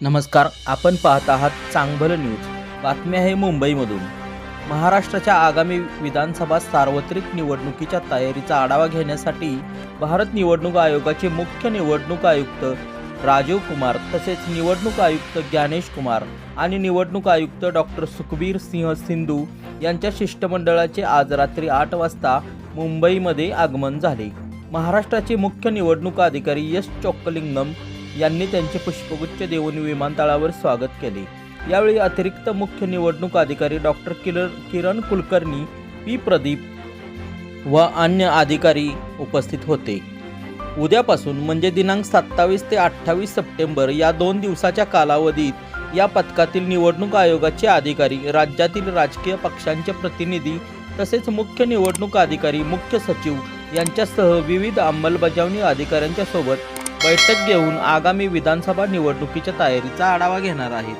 नमस्कार आपण पाहत आहात चांगभल न्यूज. बातमी आहे मुंबईमधून. महाराष्ट्राच्या आगामी विधानसभा सार्वत्रिक निवडणुकीच्या तयारीचा आढावा घेण्यासाठी भारत निवडणूक आयोगाचे मुख्य निवडणूक आयुक्त राजीव कुमार तसेच निवडणूक आयुक्त ज्ञानेश कुमार आणि निवडणूक आयुक्त डॉक्टर सुखबीर सिंह सिंधू यांच्या शिष्टमंडळाचे आज रात्री आठ वाजता मुंबईमध्ये आगमन झाले. महाराष्ट्राचे मुख्य निवडणूक अधिकारी यश चोक्कलिंगम यांनी त्यांचे पुष्पगुच्छ देऊन विमानतळावर स्वागत केले. यावेळी अतिरिक्त मुख्य निवडणूक अधिकारी डॉक्टर किरण किरण कुलकर्णी पी. प्रदीप व अन्य अधिकारी उपस्थित होते. उद्यापासून म्हणजे दिनांक सत्तावीस ते अठ्ठावीस सप्टेंबर या दोन दिवसाच्या कालावधीत या पथकातील निवडणूक आयोगाचे अधिकारी राज्यातील राजकीय पक्षांचे प्रतिनिधी तसेच मुख्य निवडणूक अधिकारी मुख्य सचिव यांच्यासह विविध अंमलबजावणी अधिकाऱ्यांच्या सोबत बैठक घेऊन आगामी विधानसभा निवडणुकीच्या तयारीचा आढावा घेणार आहेत.